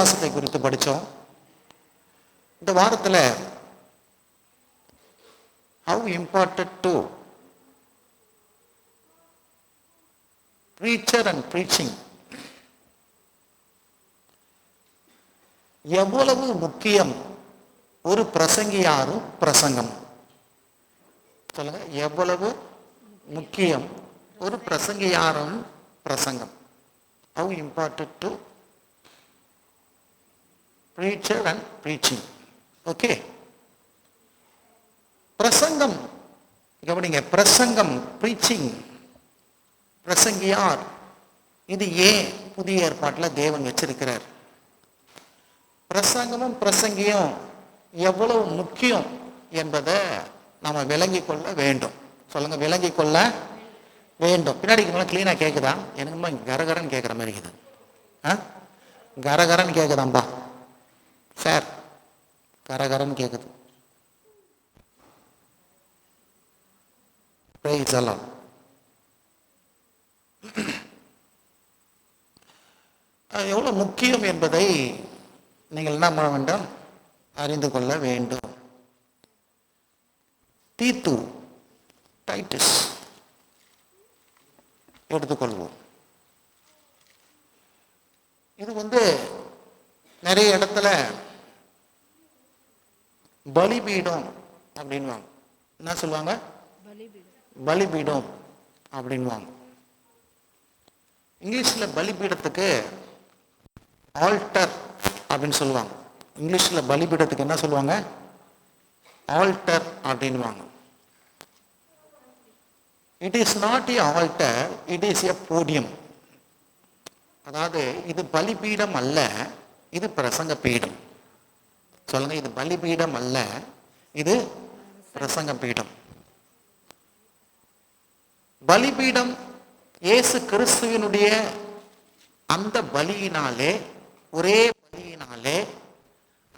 விசுவாசத்தை குறித்து படித்தோம். இந்த வாரத்தில் how important to preacher and preaching எவ்வளவு முக்கியம் ஒரு பிரசங்கியாரும் பிரசங்கம். சொல்லுங்க எவ்வளவு முக்கியம் ஒரு பிரசங்கியாரும் பிரசங்கம். How important to preacher and preaching okay பிரசங்கம் கவனிங்க பிரசங்கம் ப்ரீச்சிங் பிரசங்கியார் இது ஏன் புதிய ஏற்பாட்டில் தேவன் வச்சிருக்கிறார். பிரசங்கமும் பிரசங்கியும் எவ்வளவு முக்கியம் என்பதை நம்ம விளங்கி கொள்ள வேண்டும். சொல்லுங்க விளங்கி கொள்ள வேண்டும். பின்னாடி நல்லா க்ளீனாக கேட்குதா எனக்குமா கரகரன்னு கேட்குற மாதிரி இருக்குது. ஆ? கரகரன்னு கேட்குதாம்பா சார் கரகரன்னு கேட்குது Praise எவ்வளோ முக்கியம் என்பதை நீங்கள் என்ன பண்ண வேண்டும்? அறிந்து கொள்ள வேண்டும். தீத்து டைட்டிஸ். எடுத்துக்கொள்வோம். இது வந்து நிறைய இடத்துல பலிபீடம் அப்படின்வாங்க. என்ன சொல்லுவாங்க? பலிபீடம். அப்படின்வாங்க. இங்கிலீஷில் பலிபீடத்துக்கு ஆல்டர் அப்படின்னு சொல்லுவாங்க. இங்கிலீஷில் பலிபீடத்துக்கு என்ன சொல்லுவாங்க? ஆல்டர் அப்படின்வாங்க. It is not a altar it is a podium அதாவது இது பலிபீடம் அல்ல. இது பிரசங்க பீடம். சொல்லுங்க இது பலிபீடம் அல்ல இது பிரசங்க பீடம். பலிபீடம் இயேசு கிறிஸ்துவினுடைய அந்த பலியினாலே ஒரே பலியினாலே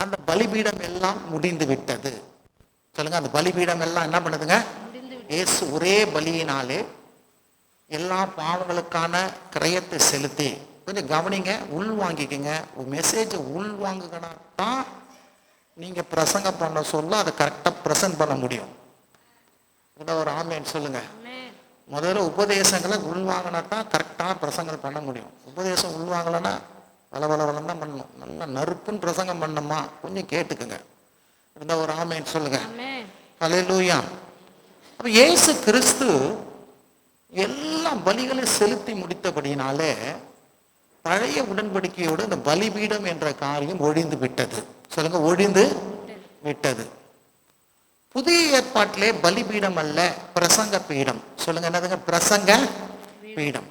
அந்த பலிபீடம் எல்லாம் முடிந்து விட்டது. சொல்லுங்க அந்த பலிபீடம் எல்லாம் என்ன பண்ணுதுங்க? இயேசு ஒரே பலியினாலே எல்லா பாவங்களுக்கான கிரயத்தை செலுத்தி கொஞ்சம் கவனிங்க உள் வாங்கிக்கங்க. மெசேஜ் உள் வாங்குங்கன்னா தான் நீங்கள் பிரசங்கம் பண்ண சொல்ல அதை கரெக்டாக ப்ரெசன்ட் பண்ண முடியும். இதை ஒரு ஆன்லைன் சொல்லுங்க. முதல்ல உபதேசங்களை உள்வாங்கினா தான் கரெக்டான பிரசங்கம் பண்ண முடியும். உபதேசம் உள்வாங்கலைன்னா வள வள வளம் தான் பண்ணணும். நல்லா நறுப்புன்னு பிரசங்கம் பண்ணணுமா? கொஞ்சம் கேட்டுக்குங்க. இந்த ஒரு ஆமைன்னு சொல்லுங்க. ஹalleluya அப்ப இயேசு கிறிஸ்து எல்லா பலிகளையும் செலுத்தி முடித்தபடினாலே பழைய உடன்படிக்கையோடு இந்த பலிபீடம் என்ற காரியம் ஒழிந்து விட்டது. சொல்லுங்க ஒழிந்து விட்டது. புதிய ஏற்பாட்டிலே பலிபீடம் அல்ல பிரசங்க பீடம். சொல்லுங்க என்னதுங்க? பிரசங்க பீடம்.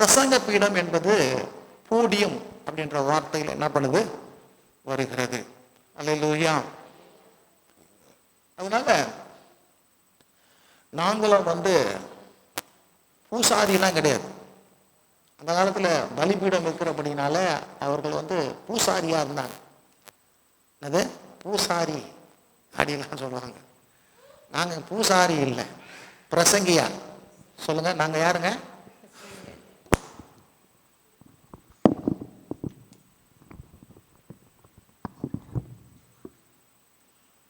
பிரசங்க பீடம் என்பது பூடியம் அப்படின்ற வார்த்தையில் என்ன பண்ணுது? வருகிறது. அல்லேலூயா. அதனால நாங்களும் வந்து பூசாரியெல்லாம் கிடையாது. அந்த காலத்தில் பலிபீடம் இருக்கிறபடினால அவர்கள் வந்து பூசாரியாக இருந்தாங்க. என்னது? பூசாரி அப்படின்லாம் சொல்லுவாங்க. நாங்கள் பூசாரி இல்லை. பிரசங்கியா. சொல்லுங்கள் நாங்கள் யாருங்க?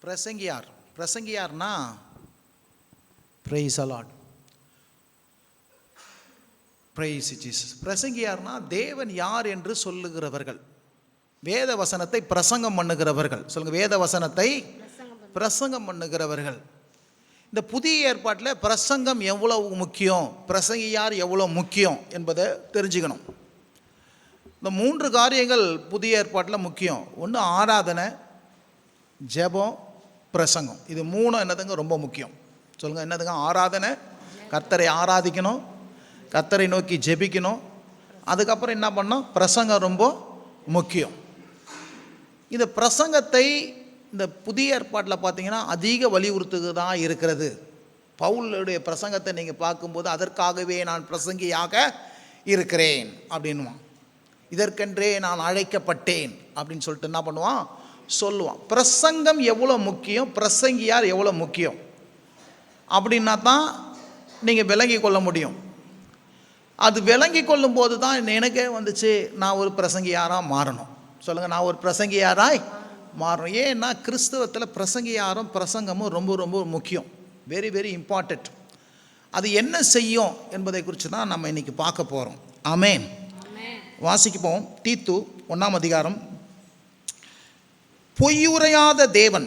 பிரசங்கியார். பிரசங்கியார்னா praise the Lord praise Jesus பிரசங்கியார்னா தேவன் யார் என்று சொல்லுகிறவர்கள். வேத வசனத்தை பிரசங்கம் பண்ணுகிறவர்கள். சொல்லுங்கள் வேத வசனத்தை பிரசங்கம் பண்ணுகிறவர்கள். இந்த புதிய ஏற்பாட்டில் பிரசங்கம் எவ்வளவு முக்கியம்? பிரசங்கியார் எவ்வளோ முக்கியம் என்பதை தெரிஞ்சுக்கணும். இந்த மூன்று காரியங்கள் புதிய ஏற்பாட்டில் முக்கியம். ஒன்று ஆராதனை ஜெபம் பிரசங்கம். இது மூணும் என்னதுங்க? ரொம்ப முக்கியம். சொல்லுங்கள் என்னதுங்க? ஆராதனை. கர்த்தரை ஆராதிக்கணும். கத்தரை நோக்கி ஜெபிக்கணும். அதுக்கப்புறம் என்ன பண்ணோம் பிரசங்கம் ரொம்ப முக்கியம். இந்த பிரசங்கத்தை இந்த புதிய ஏற்பாட்டில் பார்த்தீங்கன்னா அதிக வலியுறுத்துக்கு தான் இருக்கிறது. பவுலுடைய பிரசங்கத்தை நீங்கள் பார்க்கும்போது அதற்காகவே நான் பிரசங்கியாக இருக்கிறேன் அப்படின்வான் இதற்கென்றே நான் அழைக்கப்பட்டேன் அப்படின்னு சொல்லிட்டு என்ன பண்ணுவான்? சொல்லுவான். பிரசங்கம் எவ்வளோ முக்கியம்? பிரசங்கியார் எவ்வளோ முக்கியம்? அப்படின்னா தான் நீங்கள் விளங்கி கொள்ள முடியும். அது விளங்கி கொள்ளும் போது தான் எனக்கே வந்துச்சு நான் ஒரு பிரசங்கியாராக மாறணும். சொல்லுங்கள் நான் ஒரு பிரசங்கியாராய் மாறணும். ஏன்னா கிறிஸ்தவத்தில் பிரசங்கியாரும் பிரசங்கமும் ரொம்ப ரொம்ப முக்கியம். வெரி வெரி இம்பார்ட்டண்ட் அது என்ன செய்யும் என்பதை குறித்து தான் நம்ம இன்னைக்கு பார்க்க போகிறோம் ஆமென் வாசிக்கப்போம் தீத்து ஒன்றாம் அதிகாரம். பொய்யுரையாத தேவன்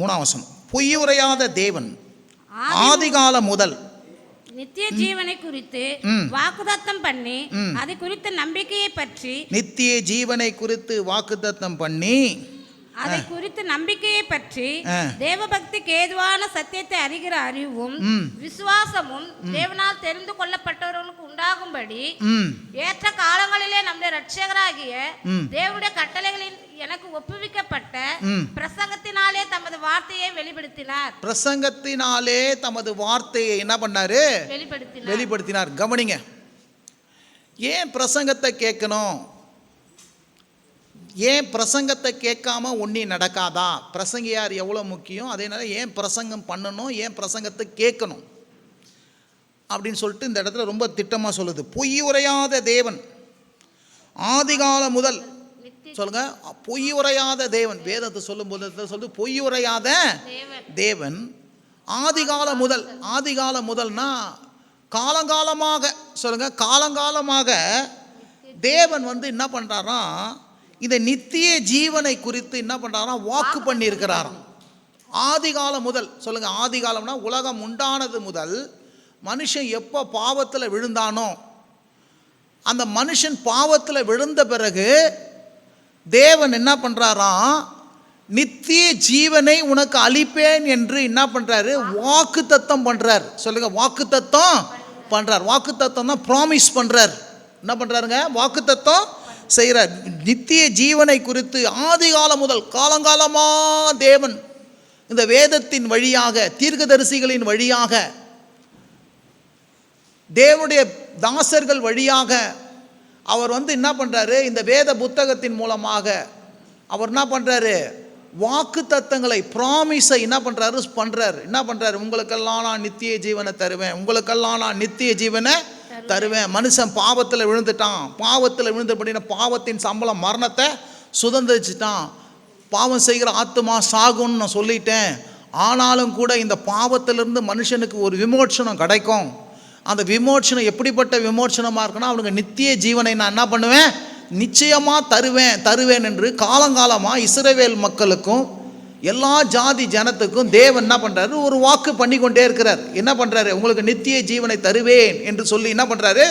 மூணாம் வசனம். பொய்யுரையாத தேவன் ஆதிகால முதல் நித்திய ஜீவனை குறித்து. வாக்குதத்தம் பண்ணி. அது குறித்த நம்பிக்கையை பற்றி நித்திய ஜீவனை குறித்து வாக்குத்தத்தம் பண்ணி அதை குறித்து நம்பிக்கையை பற்றி. தேவபக்திக்கு ஏதுவான சத்தியத்தை அறிகிற அறிவும். விசுவாசமும் தேவனால் தெரிந்து கொள்ளப்பட்டவர்களுக்கு உண்டாகும்படி ஏற்ற காலங்களிலே நம்முடைய ரட்சகராகிய. தேவனுடைய கட்டளைகளில் எனக்கு ஒப்புவிக்கப்பட்ட. பிரசங்கத்தினாலே தமது வார்த்தையை வெளிப்படுத்தினார் பிரசங்கத்தினாலே தமது வார்த்தையை என்ன பண்ணாரு வெளிப்படுத்தினார் வெளிப்படுத்தினார் கவனிங்க ஏன் பிரசங்கத்தை கேட்கணும் ஏன் பிரசங்கத்தை கேட்காம ஒன்றி நடக்காதா? பிரசங்கியார் எவ்வளோ முக்கியம்? அதே நேரம் ஏன் பிரசங்கம் பண்ணணும்? ஏன் பிரசங்கத்தை கேட்கணும்? அப்படின்னு சொல்லிட்டு இந்த இடத்துல ரொம்ப திட்டமாக சொல்லுது. பொய் உரையாத தேவன். ஆதிகால முதல். சொல்லுங்க. பொய் உரையாத தேவன். வேதத்தை சொல்லும்போது சொல்லுது? பொய் உரையாத தேவன். தேவன். ஆதிகால முதல். ஆதிகால முதல்னா காலங்காலமாக. சொல்லுங்க. காலங்காலமாக தேவன் வந்து என்ன பண்ணுறாராம் இந்த நித்திய ஜீவனை குறித்து என்ன பண்ணுறாராம் வாக்கு பண்ணியிருக்கிறாராம் ஆதிகாலம் முதல் சொல்லுங்க ஆதிகாலம்னா உலகம் உண்டானது முதல் மனுஷன் எப்போ பாவத்தில் விழுந்தானோ அந்த மனுஷன் பாவத்தில் விழுந்த பிறகு தேவன் என்ன பண்ணுறாராம் நித்திய ஜீவனை உனக்கு அளிப்பேன் என்று என்ன பண்ணுறாரு வாக்கு தத்தம் பண்ணுறார் சொல்லுங்க வாக்கு தத்தம் பண்ணுறார் வாக்கு தத்தம் தான் ப்ராமிஸ் பண்ணுறார் என்ன பண்ணுறாருங்க வாக்கு தத்தம் செய்கிறார் நித்திய ஜீவனை குறித்து ஆதிகாலம் முதல் காலங்காலமாக தேவன் இந்த வேதத்தின் வழியாக தீர்க்கதரிசிகளின் வழியாக தேவனுடைய தாசர்கள் வழியாக அவர் வந்து என்ன பண்ணுறாரு இந்த வேத புத்தகத்தின் மூலமாக அவர் என்ன பண்ணுறாரு வாக்கு தத்தங்களை ப்ராமிஸை என்ன பண்ணுறாரு பண்ணுறாரு என்ன பண்ணுறாரு உங்களுக்கெல்லாம் நான் நித்திய ஜீவனை தருவேன். உங்களுக்கெல்லாம் நான் நித்திய ஜீவனை தருவேன். மனுஷன் பாவத்தில் விழுந்துட்டான். பாவத்தில் விழுந்தபடின பாவத்தின் சம்பளம் மரணத்தை சுதந்திரிச்சிட்டான். பாவம் செய்கிற ஆத்மா சாகும்னு நான் சொல்லிட்டேன். ஆனாலும் கூட இந்த பாவத்திலிருந்து மனுஷனுக்கு ஒரு விமோச்சனம் கிடைக்கும். அந்த விமோச்சனம் எப்படிப்பட்ட விமோச்சனமாக இருக்குன்னா அவனுக்கு நித்திய ஜீவனை நான் என்ன பண்ணுவேன்? நிச்சயமாக தருவேன். தருவேன் என்று காலங்காலமாக இஸ்ரேவேல் மக்களுக்கும் எல்லா ஜாதி ஜனத்துக்கும் தேவன் என்ன பண்ணுறாரு ஒரு வாக்கு பண்ணி கொண்டே இருக்கிறார். என்ன பண்ணுறாரு உங்களுக்கு நித்திய ஜீவனை தருவேன் என்று சொல்லி என்ன பண்ணுறாரு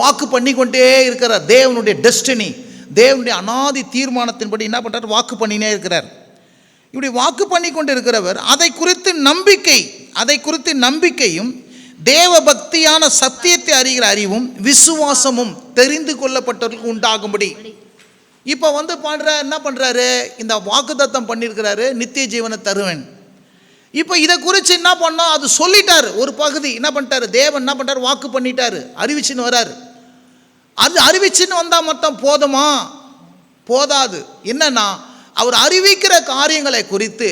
வாக்கு பண்ணி கொண்டே இருக்கிறார். தேவனுடைய டெஸ்டினி தேவனுடைய அனாதி தீர்மானத்தின்படி என்ன பண்ணுறாரு வாக்கு பண்ணினே இருக்கிறார். இப்படி வாக்கு பண்ணி கொண்டு இருக்கிறவர் அதை குறித்து நம்பிக்கை அதை குறித்து நம்பிக்கையும் தேவ பக்தியான சத்தியத்தை அறிகிற அறிவும் விசுவாசமும் தெரிந்து கொள்ளப்பட்டவர்களுக்கு உண்டாகும்படி. இப்போ வந்து பண்ணுற என்ன பண்ணுறாரு இந்த வாக்குத்தத்தம் பண்ணியிருக்கிறாரு நித்திய ஜீவனை தருவேன். இப்போ இதை குறித்து என்ன பண்ணோம் அது சொல்லிட்டார். ஒரு பகுதி என்ன பண்ணிட்டாரு? தேவன் என்ன பண்ணிட்டாரு? வாக்கு பண்ணிட்டாரு. அறிவிச்சுன்னு வராரு. அது அறிவிச்சுன்னு வந்தால் மட்டும் போதுமா? போதாது. என்னன்னா அவர் அறிவிக்கிற காரியங்களை குறித்து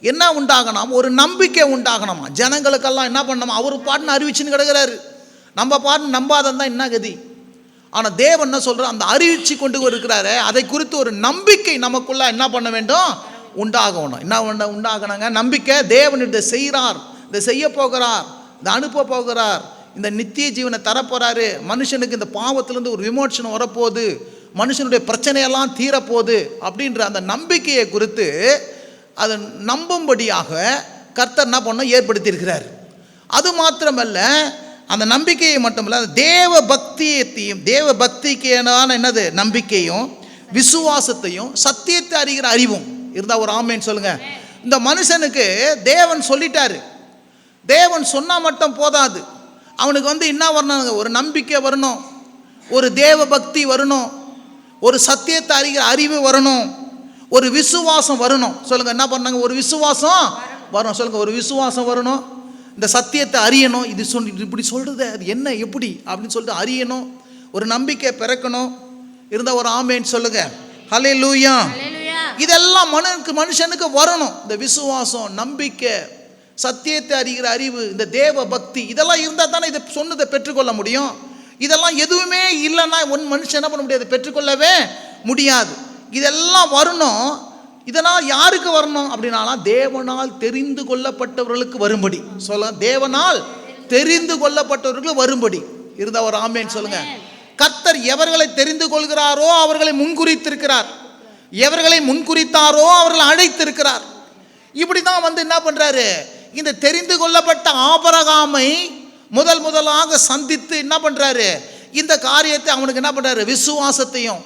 என்ன உண்டாகணும்? ஒரு நம்பிக்கை உண்டாகணுமா? ஜனங்களுக்கெல்லாம் என்ன பண்ணணுமா? அவர் பாட்டுன்னு அறிவிச்சுன்னு கிடக்கிறாரு. நம்ம பாட்டு நம்பாதன் தான் என்ன கதி? ஆனால் தேவன் என்ன சொல்கிற அந்த அறிவிச்சு கொண்டு இருக்கிறாரு அதை குறித்து ஒரு நம்பிக்கை நமக்குள்ள என்ன பண்ண வேண்டும்? உண்டாகணும். என்ன பண்ண உண்டாகணுங்க? நம்பிக்கை தேவன் இதை செய்கிறார். இதை செய்ய போகிறார். இதை அனுப்ப போகிறார். இந்த நித்திய ஜீவனை தரப்போகிறாரு மனுஷனுக்கு இந்த பாவத்திலேருந்து ஒரு விமோச்சனம் வரப்போகுது. மனுஷனுடைய பிரச்சனையெல்லாம் தீரப்போகுது அப்படின்ற அந்த நம்பிக்கையை குறித்து அதை நம்பும்படியாக கர்த்தர் என்ன பண்ண ஏற்படுத்தியிருக்கிறார். அது மாத்திரமல்ல அந்த நம்பிக்கையை மட்டுமல்ல தேவ பக்தியத்தையும் தேவ பக்திக்கான என்னது? நம்பிக்கையும் விசுவாசத்தையும் சத்தியத்தை அறிகிற அறிவும். இருந்தால் ஒரு ஆமேன்னு சொல்லுங்க. இந்த மனுஷனுக்கு தேவன் சொல்லிட்டாரு. தேவன் சொன்னால் மட்டும் போதாது. அவனுக்கு வந்து என்ன வரணுங்க ஒரு நம்பிக்கை வரணும். ஒரு தேவ பக்தி வரணும். ஒரு சத்தியத்தை அறிகிற அறிவு வரணும். ஒரு விசுவாசம் வரணும். சொல்லுங்க என்ன பண்ணாங்க? ஒரு விசுவாசம் வரும் சொல்லுங்க ஒரு விசுவாசம் வரணும். இந்த சத்தியத்தை அறியணும் இது சொல் இப்படி சொல்றது அது என்ன எப்படி அப்படின்னு சொல்லிட்டு அறியணும் ஒரு நம்பிக்கை பிறக்கணும் இருந்தால் ஒரு ஆமேன்னு சொல்லுங்க. ஹலே லூயா இதெல்லாம் மனுக்கு மனுஷனுக்கு வரணும். இந்த விசுவாசம் நம்பிக்கை சத்தியத்தை அறிகிற அறிவு இந்த தேவ பக்தி இதெல்லாம் இருந்தால் தானே இதை சொன்னதை பெற்றுக்கொள்ள முடியும். இதெல்லாம் எதுவுமே இல்லைன்னா ஒன் மனுஷன் என்ன பண்ண முடியாது? பெற்றுக்கொள்ளவே முடியாது. இதெல்லாம் வரணும் இதனால் யாருக்கு வரணும் அப்படின்னாலாம் தேவனால் தெரிந்து கொள்ளப்பட்டவர்களுக்கு வரும்படி. சொல்ல தேவனால் தெரிந்து கொள்ளப்பட்டவர்களுக்கு வரும்படி. இருந்த ஒரு ஆமேன்னு சொல்லுங்க. கர்த்தர் எவர்களை தெரிந்து கொள்கிறாரோ அவர்களை முன்குறித்திருக்கிறார். எவர்களை முன்குறித்தாரோ அவர்களை அழைத்திருக்கிறார். இப்படி தான் வந்து என்ன பண்றாரு? இந்த தெரிந்து கொள்ளப்பட்ட ஆபரகாமை முதல் முதலாக சந்தித்து என்ன பண்றாரு? இந்த காரியத்தை அவனுக்கு என்ன பண்றாரு? விசுவாசத்தையும்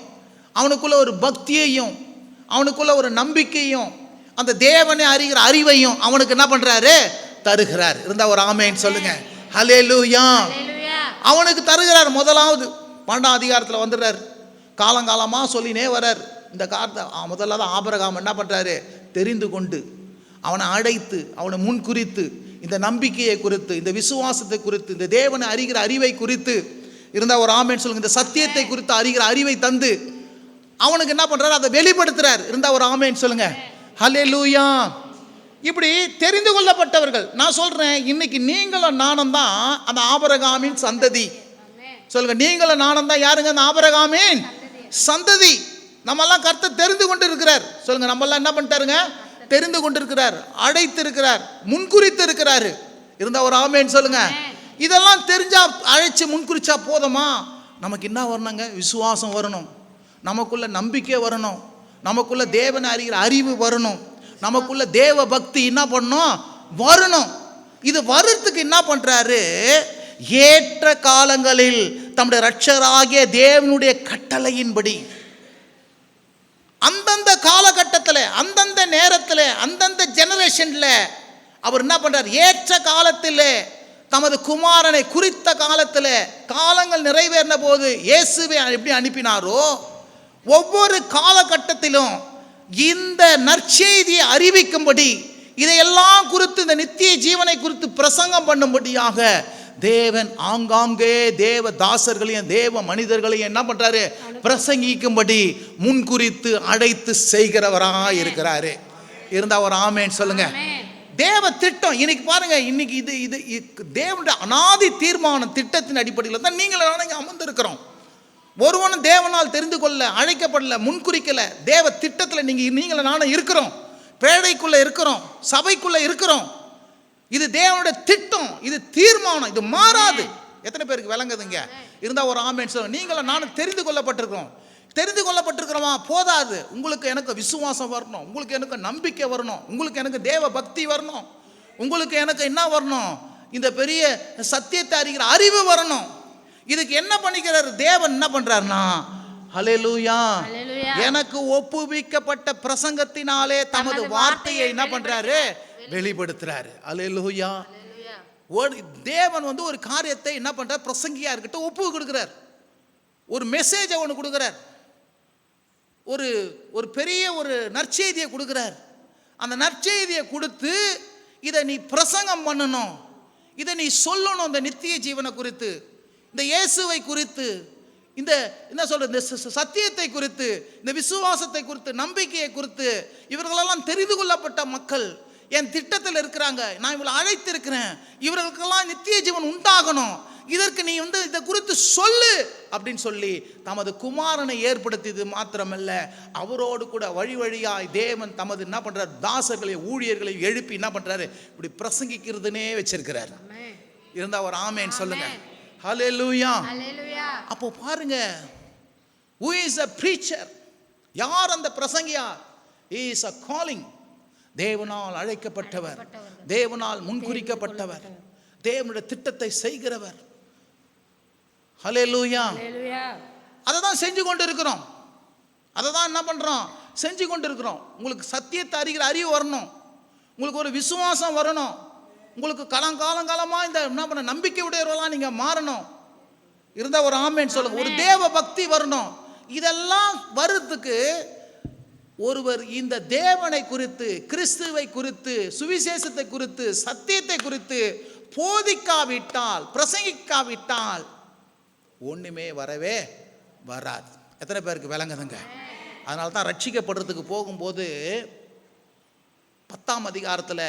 அவனுக்குள்ள ஒரு பக்தியையும் அவனுக்குள்ள ஒரு நம்பிக்கையும் அந்த தேவனை அறிகிற அறிவையும் அவனுக்கு என்ன பண்றாரு? தருகிறார். இருந்தா ஒரு ஆமேன்னு சொல்லுங்க. ஹalleluya. அவனுக்கு தருகிறார். முதலாவது பன்னெண்டாம் அதிகாரத்தில் வந்துடுறார். காலங்காலமாக சொல்லினே வர்றார். இந்த காலத்தை முதல்ல தான் ஆபரகாம் என்ன பண்ணுறாரு தெரிந்து கொண்டு அவனை அழைத்து அவனை முன்குறித்து இந்த நம்பிக்கையை குறித்து இந்த விசுவாசத்தை குறித்து இந்த தேவனை அறிகிற அறிவை குறித்து இருந்தா ஒரு ஆமேன்னு சொல்லுங்க. இந்த சத்தியத்தை குறித்து அறிகிற அறிவை தந்து அவனுக்கு என்ன பண்றாரு? அதை வெளிப்படுத்துறார். இருந்தா ஒரு ஆமைன்னு சொல்லுங்க. ஹலே லூயா இப்படி தெரிந்து கொள்ளப்பட்டவர்கள் நான் சொல்றேன் இன்னைக்கு நீங்களும் நானும் தான் அந்த ஆபரகாமின் சந்ததி. சொல்லுங்க நீங்களும் நானும் தான் யாருங்க? அந்த ஆபரகாமின் சந்ததி. நம்மெல்லாம் கருத்தை தெரிந்து கொண்டு இருக்கிறார் சொல்லுங்க நம்மெல்லாம் என்ன பண்ணிட்டாருங்க? தெரிந்து கொண்டு இருக்கிறார் அழைத்து இருக்கிறார் முன்குறித்து இருக்கிறாரு இருந்தா ஒரு ஆமேன்னு சொல்லுங்க. இதெல்லாம் தெரிஞ்சா அழைச்சு முன்குறிச்சா போதுமா? நமக்கு என்ன வரணுங்க? விசுவாசம் வரணும். நமக்குள்ள நம்பிக்கை வரணும். நமக்குள்ள தேவனை அறிகிற அறிவு வரணும். நமக்குள்ள தேவ பக்தி என்ன பண்ணணும் வரணும். இது வர்றதுக்கு என்ன பண்ணுறாரு ஏற்ற காலங்களில் தம்முடைய ரட்சராகிய தேவனுடைய கட்டளையின்படி அந்தந்த காலகட்டத்தில் அந்தந்த நேரத்தில் அந்தந்த ஜெனரேஷனில் அவர் என்ன பண்ணுறார் ஏற்ற காலத்தில் தமது குமாரனை குறித்த காலத்தில் காலங்கள் நிறைவேறின போது இயேசுவை எப்படி அனுப்பினாரோ ஒவ்வொரு காலகட்டத்திலும் இந்த நற்செய்தியை அறிவிக்கும்படி இதையெல்லாம் குறித்து இந்த நித்திய ஜீவனை குறித்து பிரசங்கம் பண்ணும்படியாக தேவன் ஆங்காங்கே தேவ தாசர்களையும் தேவ மனிதர்களையும் என்ன பண்றாரு? பிரசங்கிக்கும்படி முன்குறித்து அழைத்து செய்கிறவராக இருக்கிறாரு. இருந்தா ஒரு ஆமேன்னு சொல்லுங்க. தேவ திட்டம் இன்னைக்கு பாருங்க இன்னைக்கு இது இது தேவனுடைய அனாதி தீர்மான திட்டத்தின் அடிப்படையில் தான் நீங்கள் நாளைக்கு அமர்ந்திருக்கிறோம். ஒருவனும் தேவனால் தெரிந்து கொள்ள அழைக்கப்படல முன்குறிக்கல. தேவ திட்டத்தில் நீங்க நீங்களும் நானும் இருக்கிறோம். பேழைக்குள்ள இருக்கிறோம். சபைக்குள்ள இருக்கிறோம். இது தேவனுடைய திட்டம். இது தீர்மானம். இது மாறாது. எத்தனை பேருக்கு விளங்குதுங்க? இருந்தா ஒரு ஆமேன் சொல்லுங்க. நீங்களும் நானும் தெரிந்து கொள்ளப்பட்டிருக்கிறோம். தெரிந்து கொள்ளப்பட்டிருக்கிறோமா? போதாது. உங்களுக்கு எனக்கு விசுவாசம் வரணும். உங்களுக்கு எனக்கு நம்பிக்கை வரணும். உங்களுக்கு எனக்கு தேவ பக்தி வரணும். உங்களுக்கு எனக்கு என்ன வரணும்? இந்த பெரிய சத்தியத்தை அறிகிற அறிவு வரணும். இதுக்கு என்ன பண்ணிக்கிறாரு? தேவன் என்ன பண்றாருன்னா ஹalleluya. எனக்கு ஒப்புவிக்கப்பட்ட பிரசங்கத்தினாலே தமது வார்த்தையை என்ன பண்றாரு? வெளிப்படுத்துறாரு. ஒரு தேவன் வந்து ஒரு காரியத்தை என்ன பண்றார்? பிரசங்கியா இருக்கட்டும் ஒப்பு கொடுக்கிறார். ஒரு மெசேஜ் அவனுக்கு கொடுக்கிறார். ஒரு ஒரு பெரிய ஒரு நற்செய்தியை கொடுக்கிறார். அந்த நற்செய்தியை கொடுத்து இதை நீ பிரசங்கம் பண்ணணும். இதை நீ சொல்லணும் இந்த நித்திய ஜீவனை குறித்து. இந்த இயேசுவை குறித்து இந்த என்ன சொல்றது இந்த சத்தியத்தை குறித்து இந்த விசுவாசத்தை குறித்து நம்பிக்கையை குறித்து இவர்களெல்லாம் தெரிந்து கொள்ளப்பட்ட மக்கள் என் திட்டத்தில் இருக்கிறாங்க. நான் இவங்களை அழைத்திருக்கிறேன். இவர்களுக்கெல்லாம் நித்திய ஜீவன் உண்டாகணும். இதற்கு நீ வந்து இதை குறித்து சொல்லு அப்படின்னு சொல்லி தமது குமாரனை ஏற்படுத்தியது மாத்திரமல்ல. அவரோடு கூட வழி வழியாய் தேவன் தமது என்ன பண்றார்? தாசர்களை ஊழியர்களை எழுப்பி என்ன பண்றாரு? இப்படி பிரசங்கிக்கிறதுனே வச்சிருக்கிறார். இருந்தா ஒரு ஆமேன்னு சொல்லுங்க ஹalleluya அப்போ பாருங்க. Who is a preacher? யார் அந்த he is a calling. தேவனால் அழைக்கப்பட்டவர். தேவனால் முன்குறிக்கப்பட்டவர். தேவனுடைய திட்டத்தை செய்கிறவர். ஹalleluya அதை தான் செஞ்சு கொண்டு இருக்கிறோம் அதை தான் என்ன பண்ணுறோம் செஞ்சு கொண்டு இருக்கிறோம் உங்களுக்கு சத்தியத்தை அறிகிற அறிவு வரணும். உங்களுக்கு ஒரு விசுவாசம் வரணும். உங்களுக்கு காலங்காலங்காலமாக இந்த என்ன பண்ண நம்பிக்கை உடையவர்களாக நீங்கள் மாறணும். இருந்தால் ஒரு ஆமேன்னு சொல்லுங்க. ஒரு தேவ பக்தி வரணும். இதெல்லாம் வர்றதுக்கு ஒருவர் இந்த தேவனை குறித்து கிறிஸ்துவை குறித்து சுவிசேஷத்தை குறித்து சத்தியத்தை குறித்து போதிக்காவிட்டால் பிரசங்கிக்காவிட்டால் ஒன்றுமே வரவே வராது. எத்தனை பேருக்கு விளங்குதுங்க? அதனால தான் ரட்சிக்கப்படுறதுக்கு போகும்போது பத்தாம் அதிகாரத்தில்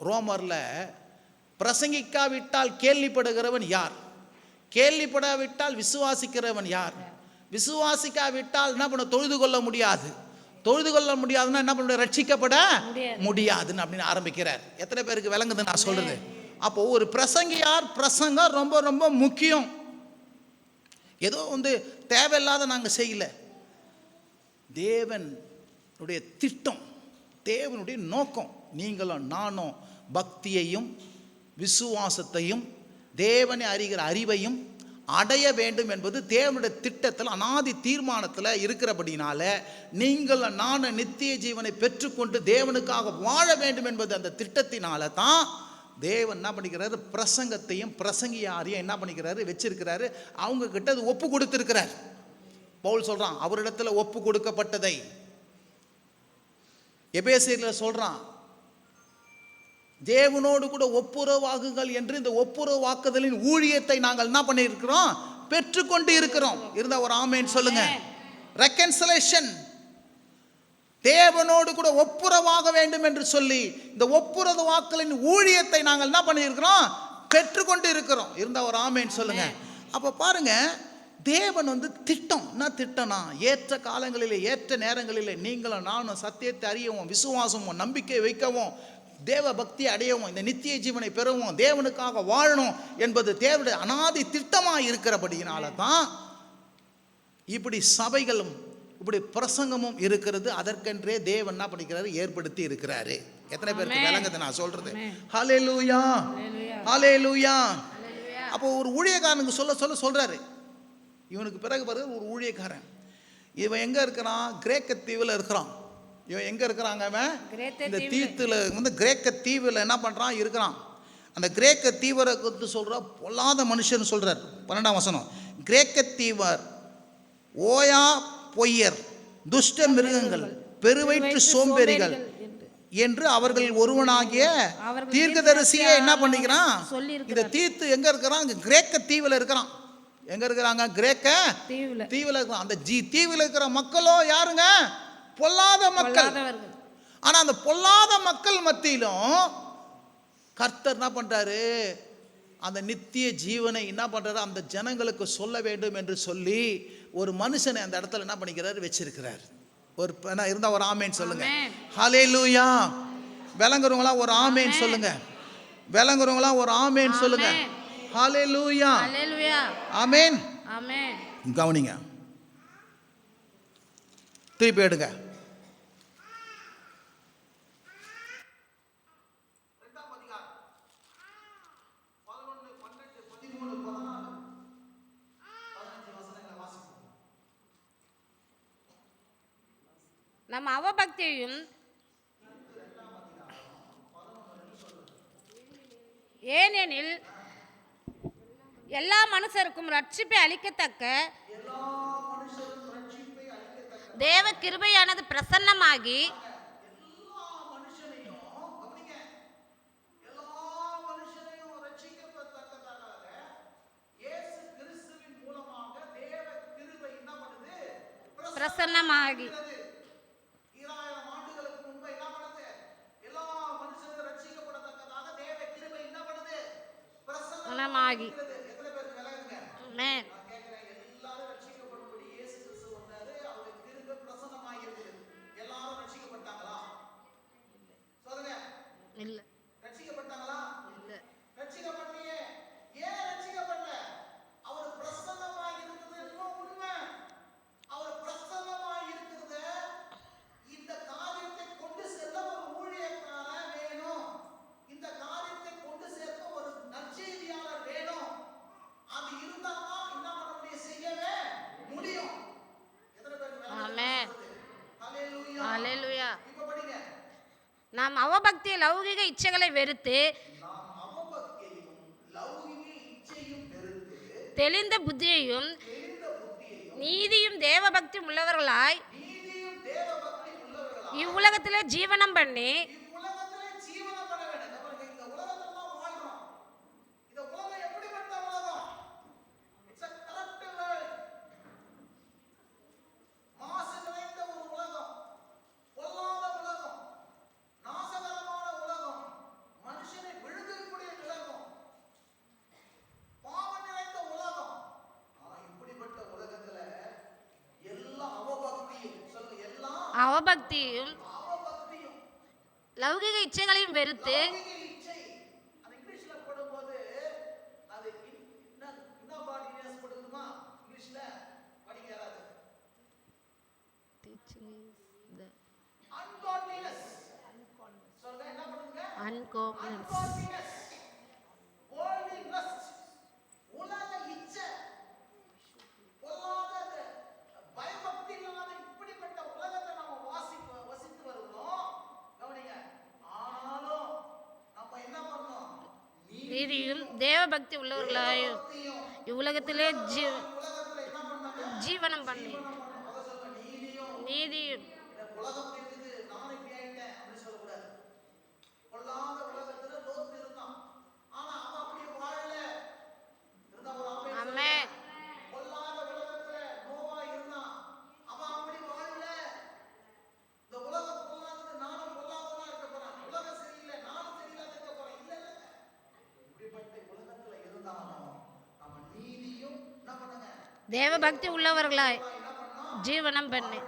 ரோமரில் பிரசங்கிக்காவிட்டால் கேள்விப்படுகிறவன் யார்? கேள்விப்படாவிட்டால் விசுவாசிக்கிறவன் யார்? விசுவாசிக்காவிட்டால் என்ன பண்ண தொழுது கொள்ள முடியாது. தொழுது கொள்ள முடியாதுன்னா என்ன பண்ண ரட்சிக்கப்பட முடியாது. முடியாதுன்னு அப்படின்னு ஆரம்பிக்கிறார். எத்தனை பேருக்கு விளங்குது நான் சொல்றது? அப்போ ஒரு பிரசங்கியார் பிரசங்கம் ரொம்ப ரொம்ப முக்கியம். ஏதோ வந்து தேவையில்லாத நாங்கள் செய்யல. தேவனுடைய திட்டம் தேவனுடைய நோக்கம் நீங்களும் நானும் பக்தியையும் விசுவாசத்தையும் தேவனை அறிகிற அறிவையும் அடைய வேண்டும் என்பது தேவனுடைய திட்டத்தில் அனாதி தீர்மானத்தில் இருக்கிறபடினால நீங்கள் நானும் நித்திய ஜீவனை பெற்றுக்கொண்டு தேவனுக்காக வாழ வேண்டும் என்பது அந்த திட்டத்தினால தான் தேவன் என்ன பண்ணிக்கிறாரு? பிரசங்கத்தையும் பிரசங்கியாரையும் என்ன பண்ணிக்கிறாரு? வச்சிருக்கிறாரு. அவங்க கிட்ட அது ஒப்பு கொடுத்துருக்கிறார். பவுல் சொல்றான் அவரிடத்துல ஒப்பு கொடுக்கப்பட்டதை. எபேசியர்ல சொல்றான் தேவனோடு கூட ஒப்புரவாகுங்கள் என்று இந்த ஒப்புரவாக்குதலின் ஊழியத்தை நாங்கள் என்ன பண்ணியிருக்கிறோம்? பெற்றுக்கொண்டு இருக்கிறோம். இருந்தா ஒரு ஆமேன்னு சொல்லுங்க. ரெக்கன்சலேஷன் தேவனோடு கூட ஒப்புரவாக வேண்டும் என்று சொல்லி இந்த ஒப்புரவு வாக்களின் ஊழியத்தை நாங்கள் என்ன பண்ணியிருக்கிறோம்? பெற்றுக்கொண்டு இருக்கிறோம். இருந்தா ஒரு ஆமேன்னு சொல்லுங்க. அப்போ பாருங்க தேவன் வந்து திட்டம். என்ன திட்டம்னா ஏற்ற காலங்களிலே ஏற்ற நேரங்களிலே நீங்களும் நானும் சத்தியத்தை அறியவும் விசுவாசமும் நம்பிக்கை வைக்கவும் தேவ பக்தி அடையவும் இந்த நித்திய ஜீவனை பெறவும் தேவனுக்காக வாழணும் என்பது தேவனுடைய அனாதி திட்டமாக இருக்கிறபடியினால தான் இப்படி சபைகளும் இப்படி பிரசங்கமும் இருக்கிறது. அதற்கென்றே தேவன் என்ன பண்ணிக்கிறாரு? ஏற்படுத்தி இருக்கிறாரு. எத்தனை பேருக்கு. விளங்குது நான் சொல்றது. ஹalleluya. Hallelujah. ஹalleluya. Hallelujah. அப்போ ஒரு ஊழியக்காரனுக்கு சொல்ல சொல்ல சொல்றாரு. இவனுக்கு பிறகு பிறகு ஒரு ஊழியக்காரன். இவன் எங்க இருக்கிறான்? கிரேக்க தீவில் இருக்கிறான். இவன் எங்க இருக்கிறாங்க அவன் இந்த. தீத்துல வந்து கிரேக்க தீவில் என்ன பண்றான்? இருக்கிறான். அந்த கிரேக்க தீவரை குறித்து சொல்ற பொல்லாத மனுஷன் சொல்றார். பன்னெண்டாம் வசனம். கிரேக்க தீவர் ஓயா பொய்யர் துஷ்ட மிருகங்கள் பெருவயிற்று சோம்பேறிகள் என்று. அவர்கள் ஒருவனாகிய தீர்க்கதரிசியே என்ன பண்ணிக்கிறான். இந்த தீர்த்து எங்க இருக்கிறான்? கிரேக்க தீவில் இருக்கிறான். எங்க இருக்கிறாங்க? கிரேக்க தீவுல. தீவில் இருக்கிறான். அந்த ஜி தீவில் இருக்கிற மக்களோ யாருங்க? பொல்லாத மக்கள். பொல்லாதவர்கள். ஆனா அந்த பொல்லாத மக்கள் மத்தியிலும் கர்த்தர் என்ன பண்றாரு? அந்த நித்திய ஜீவனை என்ன பண்றாரு? அந்த ஜனங்களுக்கு சொல்ல வேண்டும் என்று சொல்லி ஒரு மனுஷனை அந்த இடத்துல என்ன பண்ணிக்கிறாரு? வச்சிருக்கிறார். ஒரு ப- என்ன இருந்தா ஒரு ஆமேன்னு சொல்லுங்க. Amen. ஹalleluya. விளங்குறவங்களா ஒரு ஆமேன்னு சொல்லுங்க. விளங்குறவங்களா ஒரு ஆமேன்னு சொல்லுங்க. ஹalleluya. Hallelujah. ஆமேன். கவனிங்க. திருப்பி எடுங்க. நம் அவபக்தியையும் ஏனெனில் எல்லா மனுஷருக்கும் ரட்சிப்பை அளிக்கத்தக்க தேவ கிருபையானது பிரசன்னமாகி பிரசன்னமாகி ஈராயிரம் ஆண்டுகளுக்கு முன்பு என்ன பண்ணுது எல்லா மனுஷரும் ரட்சிக்கப்படத்தக்கதாக தேவ கிருபை என்ன பண்ணுது பிரசன்னமாகி எத்தனை பேருக்கு விளங்குங்க Amen. நான் கேட்கிறேன் எல்லாரும் ரட்சிக்கப்படும்படி இயேசு கிறிஸ்து வந்தாரு அவருடைய கிருபை பிரசன்னமாக இருக்குது எல்லாரும் ரட்சிக்கப்பட்டாங்களா சொல்லுங்க இல்ல ரட்சிக்கப்பட்டாங்களா இல்ல ரட்சிக்கப்படலையே ஏன் ரட்சிக்கப்படல அவர் பிரசன்னமாக இருக்குது என்னமோ உண்மை அவர் பிரசன்னமாக இருக்குது இந்த காரியத்தை கொண்டு செல்ல ஒரு ஊழியக்காரன் வேணும் இந்த காரியத்தை கொண்டு சேர்க்க ஒரு நற்செய்தியாளர் வேணும் அது இருந்தாதான் என்ன பண்ண முடியும் செய்யவே முடியும் எத்தனை பேருக்கு வேலை Amen. ஹalleluya Hallelujah. இப்ப படிங்க நாம் அவபக்திய லௌகிக இச்சைகளை வெறுத்து தெளிந்த புத்தியையும் நீதியும் தேவபக்தி உள்ளவர்களாய் இவ்வுலகத்திலே ஜீவனம் பண்ணி பக்தியும் லௌகிக இச்சைகளையும் வெறுத்து நீதியும் தேவபக்தி உள்ளவர்களாய் இவ்வுலகத்திலே ஜீ ஜீவனம் பண்ணி நீதியும் எனக்கு பக்தி உள்ளவர்களாய் ஜீவனம் பண்ணு.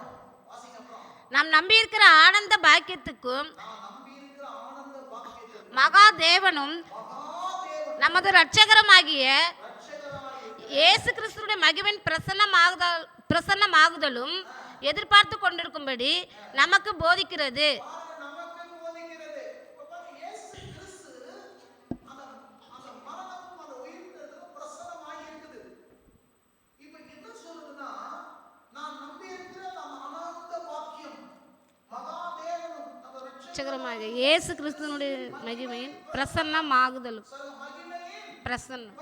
நாம் நம்பியிருக்கிற ஆனந்த பாக்கியத்துக்கும் மகாதேவனும் நமது இரட்சகரமாகிய இயேசு கிறிஸ்துடைய மகிமன் பிரசன்னமாகுதல் பிரசன்னமாகுதலும் எதிர்பார்த்து கொண்டிருக்கும்படி நமக்கு போதிக்கிறது. ரட்சகரமாக இயேசு கிறிஸ்துவனுடைய மகிமையின் பிரசன்னம் பிரசன்னம்.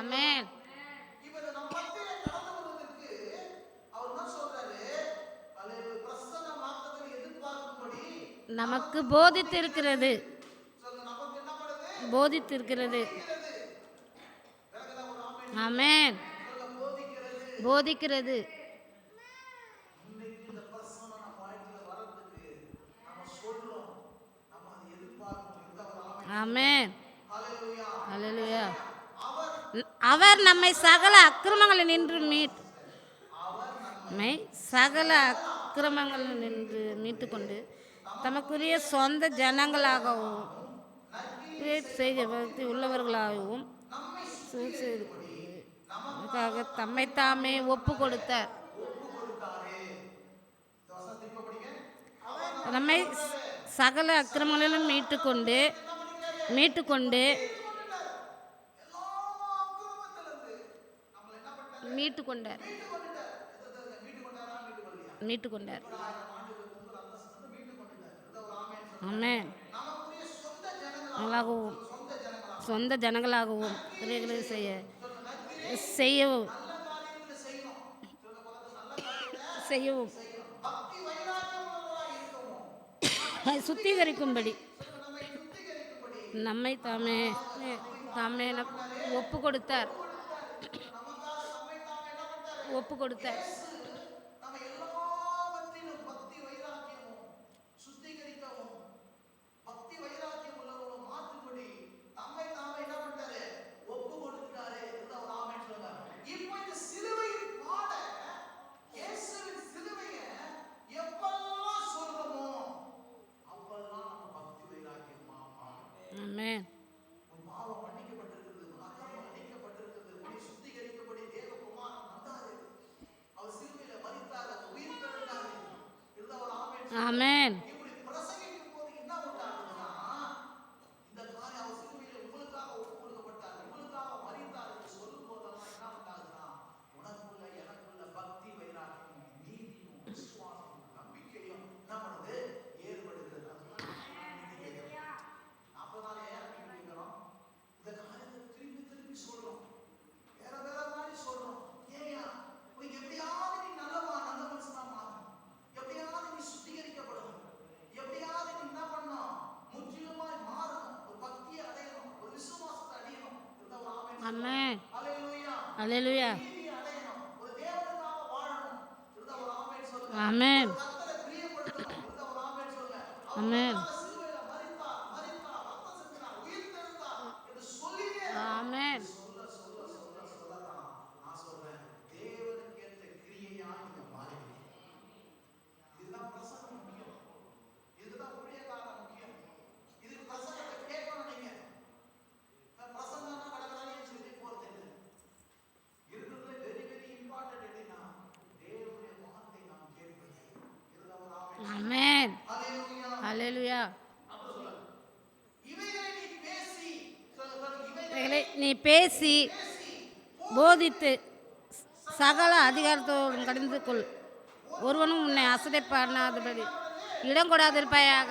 ஆமென். நமக்கு போதித்திருக்கிறது. போதித்திருக்கிறது. ஆமேன். போதிக்கிறது. ஆமேன். அவர் நம்மை சகல அக்கிரமங்களில் நின்று மீட் மை சகல அக்கிரமங்களில் நின்று மீட்டுக்கொண்டு தமக்குரிய சொந்த ஜனங்களாகவும் செய்த பக்தி உள்ளவர்களாகவும் அதுக்காக தம்மை தாமே ஒப்பு கொடுத்தார். நம்மை சகல அக்கிரமங்களிலும் மீட்டுக்கொண்டு மீட்டுக்கொண்டு மீட்டு கொண்டார். மீட்டு கொண்டார். ஆமே அவங்களாகவும் சொந்த ஜனங்களாகவும் கிரியர்களை செய்ய செய்யவும். செய்யவும். சுத்திகரிக்கும்படி. நம்மை தாமே தாமே ஒப்பு கொடுத்தார். ஒப்பு கொடுத்தார் ஆமென் அல்லேலூயா ஆமென் ஆமென் ஆமென் ஆமென் அல்லேலூயா இவைகளை நீ பேசி போதித்து சகல அதிகாரத்தோடும் கடந்து கொள். ஒருவனும் உன்னை அசடை பண்ணாதபடி. இடம் கொடாதிருப்பாயாக.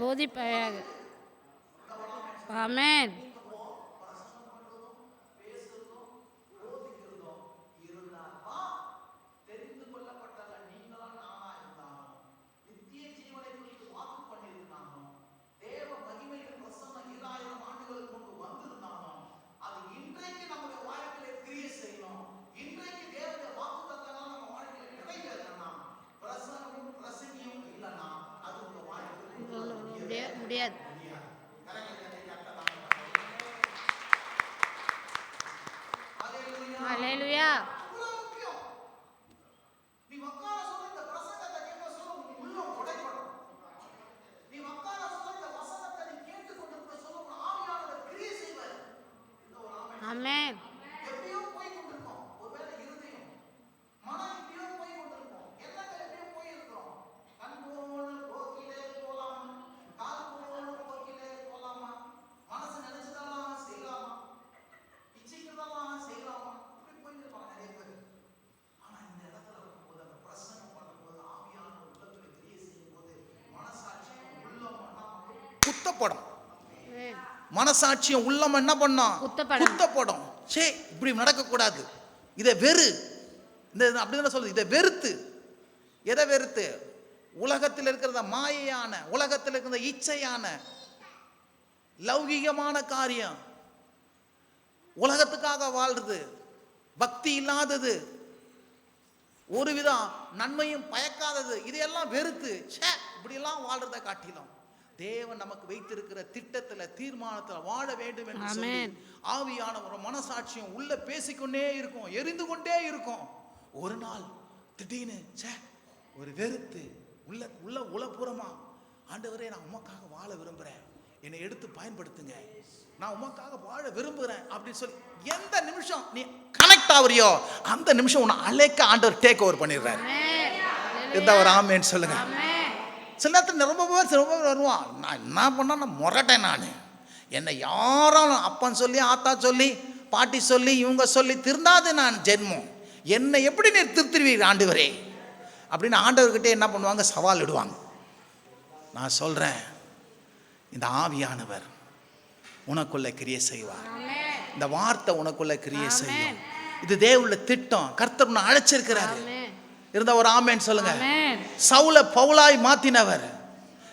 போதிப்பாயாக. ஆமேன் முடியாது முடியாது அல்லேலூயா ஆமென் குத்தப்படும் ஆமென். மனசாட்சியம் உள்ளம் என்ன பண்ணோம் குத்தப்படும். சே இப்படி நடக்கக்கூடாது. இதை வெறு இந்த இது அப்படி தானே சொல்லுது இதை வெறுத்து. எதை வெறுத்து? உலகத்தில் இருக்கிறத மாயையான உலகத்தில் இருக்கிற இச்சையான லௌகிகமான காரியம். உலகத்துக்காக வாழ்றது. பக்தி இல்லாதது. ஒரு விதம் நன்மையும் பயக்காதது. இதையெல்லாம் வெறுத்து ச்சே இப்படியெல்லாம் வாழ்றதை காட்டிலும். தேவன் நமக்கு வைத்திருக்கிற திட்டத்துல தீர்மானத்துல வாழ வேண்டும் என்று சொல்லி. ஆவியான ஒரு மனசாட்சியம் உள்ள பேசிக்கொண்டே இருக்கும் எரிந்து கொண்டே இருக்கும். ஒரு நாள் திடீர்னு ச்சே ஒரு வெறுத்து உள்ள உள்ள உளப்புறமா ஆண்டவரே நான் உமக்காக வாழ விரும்புறேன். என்னை எடுத்து பயன்படுத்துங்க. நான் உமக்காக வாழ விரும்புகிறேன் அப்படின்னு சொல்லி எந்த நிமிஷம் நீ கனெக்ட் ஆகுறியோ அந்த நிமிஷம் உன்னை அழைக்க ஆண்டவர் டேக் ஓவர் பண்ணிடுறாரு. ஆமென். இந்த ஒரு ஆமேன்னு சொல்லுங்க. ஆமென். சில நேரத்தில் ரொம்ப பேர் ரொம்ப பேர் வருவான் நான் என்ன பண்ணா நான் முரட்டேன் நான். என்னை யாராலும் அப்பன் சொல்லி ஆத்தா சொல்லி பாட்டி சொல்லி இவங்க சொல்லி திருந்தாது நான் ஜென்மம். என்னை எப்படி நீ திருத்திருவீர் ஆண்டவரே? அப்படின்னு ஆண்டவர்கிட்ட என்ன பண்ணுவாங்க? சவால் விடுவாங்க நான் சொல்கிறேன் இந்த ஆவியானவர் உனக்குள்ள கிரியை செய்வார். இந்த வார்த்தை உனக்குள்ள கிரியை செய்யும். இது தேவனுள்ள திட்டம். கர்த்தர் உன்னை அழைச்சிருக்கிறாரு. இருந்த ஒரு ஆமேன்னு சொல்லுங்க. ஆமென். சவுல பவுலாய் மாத்தினவர்.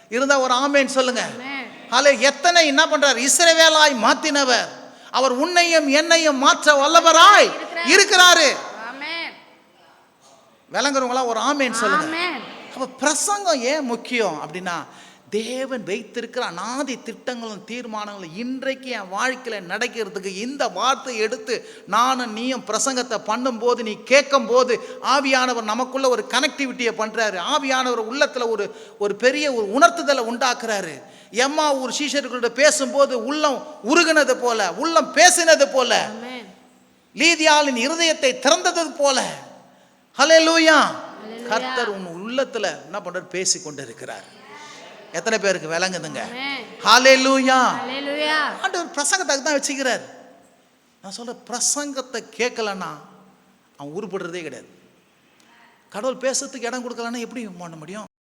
இருந்தா ஒரு ஆமேன் சொல்லுங்க. ஆமென். ஹலே எத்தனை என்ன பண்றார்? இஸ்ரவேலாய் மாத்தினவர். அவர் உன்னையும் என்னையும் மாற்ற வல்லவராய் இருக்கிறாரு. ஆமென். விளங்குறவங்களா ஒரு ஆமேன் சொல்லுங்க. ஆமென். அப்ப பிரசங்கம் ஏன் முக்கியம் அப்படின்னா தேவன் வைத்திருக்கிற அநாதி திட்டங்களும் தீர்மானங்களும் இன்றைக்கு என் வாழ்க்கையில் நடக்கிறதுக்கு இந்த வார்த்தை எடுத்து நானும் நீயும் பிரசங்கத்தை பண்ணும்போது நீ கேட்கும் போது ஆவியானவர் நமக்குள்ள ஒரு கனெக்டிவிட்டியை பண்ணுறாரு ஆவியானவர் உள்ளத்தில் ஒரு ஒரு பெரிய ஒரு உணர்த்துதலை உண்டாக்குறாரு. எம்மா ஒரு சீஷர்களோட பேசும்போது உள்ளம் உருகுனது போல உள்ளம் பேசினது போல லீதியாளின் இருதயத்தை திறந்தது போல. ஹலே லூயா. கர்த்தர் உன் உள்ளத்துல என்ன பண்றார்? பேசி கொண்டு இருக்கிறார் எத்தனை பேருக்கு விளங்குதுங்க? ஹலே லூயா ஆண்டவர் பிரசங்கத்துக்கு தான் வச்சுக்கிறார். நான் சொல்ற பிரசங்கத்தை கேட்கலன்னா அவன் உருப்படுறதே கிடையாது. கடவுள் பேசுறதுக்கு இடம் கொடுக்கலன்னா எப்படி பண்ண முடியும்.